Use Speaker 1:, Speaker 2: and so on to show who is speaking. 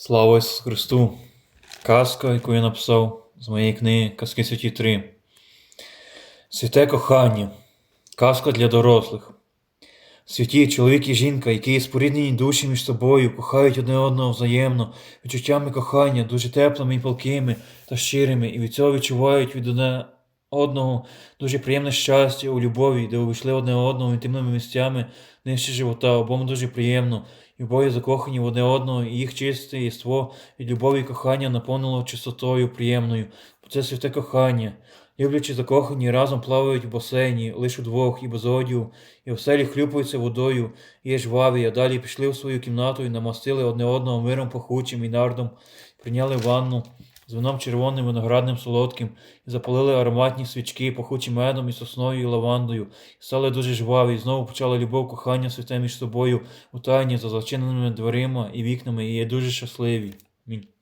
Speaker 1: Слава Ісусу Христу! Казка, яку я написав з моєї книги Казки Святі 3. Святе кохання. Казка для дорослих. Святі чоловік і жінка, які споріднені душі між собою, кохають одне одного взаємно, відчуттями кохання, дуже теплими і палкими та щирими, і від цього відчувають від одне одного. Дуже приємне щастя у любові, де увійшли одне одного інтимними місцями нижче живота, обом дуже приємно, і обоє закохані в одне одного, і їх чисте єство від любові і кохання наповнило чистотою приємною, бо це святе кохання. Люблячи закохані, разом плавають в басейні, лише удвох і без одягу, і оселі хлюпаються водою, і є жваві, а далі пішли в свою кімнату і намастили одне одного миром пахучим і нардом, прийняли ванну з вином червоним, виноградним солодким, і запалили ароматні свічки, пахучі медом і сосною і лавандою, і стали дуже жваві, і знову почали любов кохання святе між собою у тайні за зачиненими дверима і вікнами, і є дуже щасливі. Амінь.